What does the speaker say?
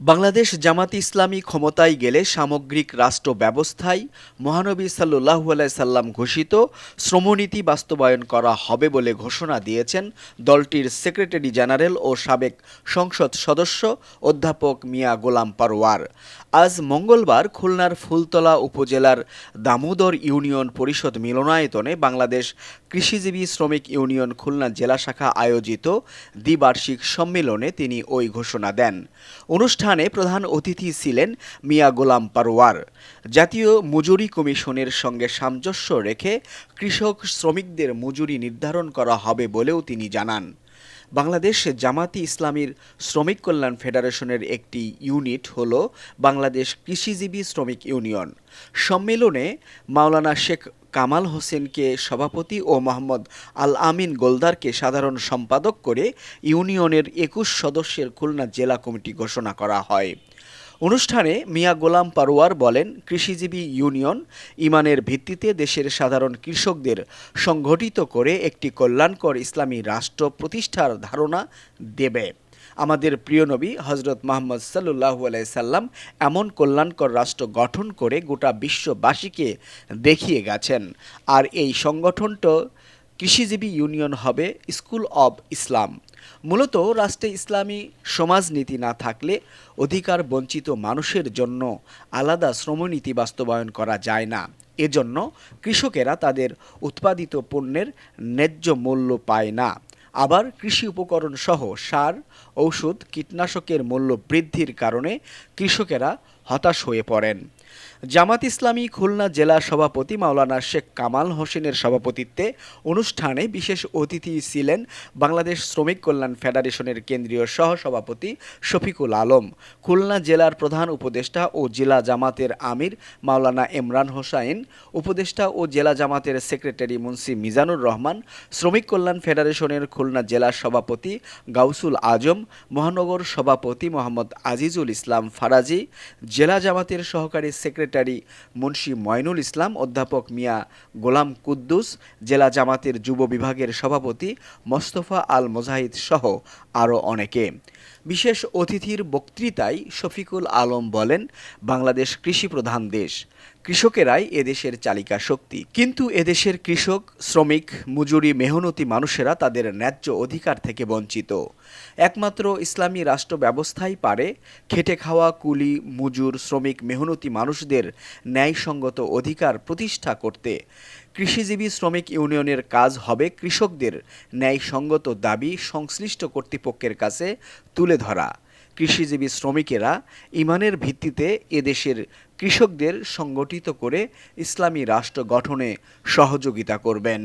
বাংলাদেশ জামাত ইসলামী ক্ষমতায় গেলে সামগ্রিক রাষ্ট্র ব্যবস্থায় মহানবী সাল্লু আলাই সাল্লাম ঘোষিত শ্রমনীতি বাস্তবায়ন করা হবে বলে ঘোষণা দিয়েছেন দলটির সেক্রেটারি জেনারেল ও সাবেক সংসদ সদস্য অধ্যাপক মিয়া গোলাম পারোয়ার। আজ মঙ্গলবার খুলনার ফুলতলা উপজেলার দামোদর ইউনিয়ন পরিষদ মিলনায়তনে বাংলাদেশ কৃষিজীবী শ্রমিক ইউনিয়ন খুলনা জেলা শাখা আয়োজিত দ্বিবার্ষিক সম্মেলনে তিনি ওই ঘোষণা দেন। অনুষ্ঠানে প্রধান অতিথি ছিলেন মিয়া গোলাম পারোয়ার। জাতীয় মজুরি কমিশনের সঙ্গে সামঞ্জস্য রেখে কৃষক শ্রমিকদের মজুরি নির্ধারণ করা হবে বলেও তিনি জানান। বাংলাদেশ জামাতি ইসলামীর শ্রমিক কল্যাণ ফেডারেশনের একটি ইউনিট হল বাংলাদেশ কৃষিজীবী শ্রমিক ইউনিয়ন। সম্মেলনে মাওলানা শেখ কামাল হোসেনকে সভাপতি ও মোহাম্মদ আল আমিন গোলদারকে সাধারণ সম্পাদক করে ইউনিয়নের একুশ সদস্যের খুলনা জেলা কমিটি ঘোষণা করা হয়। অনুষ্ঠানে মিয়া গোলাম পারোয়ার বলেন, কৃষিজীবী ইউনিয়ন ইমানের ভিত্তিতে দেশের সাধারণ কৃষকদের সংগঠিত করে একটি কল্যাণকর ইসলামী রাষ্ট্র প্রতিষ্ঠার ধারণা দেবে। আমাদের প্রিয় নবী হজরত মোহাম্মদ সাল্লু সাল্লাম এমন কল্যাণকর রাষ্ট্র গঠন করে গোটা বিশ্ববাসীকে দেখিয়ে গেছেন। আর এই সংগঠনটা কৃষিজীবী ইউনিয়ন হবে, স্কুল অব ইসলাম। মূলত রাষ্ট্রে ইসলামী সমাজনীতি না থাকলে অধিকার বঞ্চিত মানুষের জন্য আলাদা শ্রমনীতি বাস্তবায়ন করা যায় না। এজন্য কৃষকেরা তাদের উৎপাদিত পণ্যের ন্যায্য মূল্য পায় না। আবার কৃষি উপকরণ সহ সার ঔষধ কীটনাশকের মূল্য বৃদ্ধির কারণে কৃষকেরা হতাশ হয়ে পড়েন। জামাত ইসলামী খুলনা জেলা সভাপতি মাওলানা শেখ কামাল হোসেনের সভাপতিত্বে অনুষ্ঠানে বিশেষ অতিথি ছিলেন বাংলাদেশ শ্রমিক কল্যাণ ফেডারেশনের কেন্দ্রীয় সহসভাপতি শফিকুল আলম, খুলনা জেলার প্রধান উপদেষ্টা ও জেলা জামাতের আমির মাওলানা ইমরান হোসাইন, উপদেষ্টা ও জেলা জামাতের সেক্রেটারি মুন্সি মিজানুর রহমান, শ্রমিক কল্যাণ ফেডারেশনের খুলনা জেলা সভাপতি গাউসুল আজম, মহানগর সভাপতি মোহাম্মদ আজিজুল ইসলাম ফারাজি, জেলা জামাতের সহকারী সেক্রেটারি মুন্সী ময়নুল ইসলাম, অধ্যাপক মিয়া গোলাম কুদ্দুস, জেলা জামাতের যুব বিভাগের সভাপতি মোস্তফা আল মোজাহিদ সহ আরও অনেকে। বিশেষ অতিথির বক্তৃতায় শফিকুল আলম বলেন, বাংলাদেশ কৃষি প্রধান দেশ। কৃষকেরাই এদেশের চালিকা শক্তি। কিন্তু এদেশের কৃষক, শ্রমিক, মজুরি, মেহনতি মানুষেরা তাদের ন্যায্য অধিকার থেকে বঞ্চিত। একমাত্র ইসলামী রাষ্ট্র ব্যবস্থাই পারে, খেটে খাওয়া, কুলি, মজুর, শ্রমিক, মেহনতি মানুষদের ন্যায়সঙ্গত অধিকার প্রতিষ্ঠা করতে। কৃষিজীবী শ্রমিক ইউনিয়নের কাজ হবে কৃষকদের ন্যায়সঙ্গত দাবি সংশ্লিষ্ট কর্তৃপক্ষের কাছে তুলে ধরা। কৃষিজীবী শ্রমিকেরা ইমানের ভিত্তিতে এদেশের কৃষকদের সংগঠিত করে ইসলামী রাষ্ট্র গঠনে সহযোগিতা করবেন।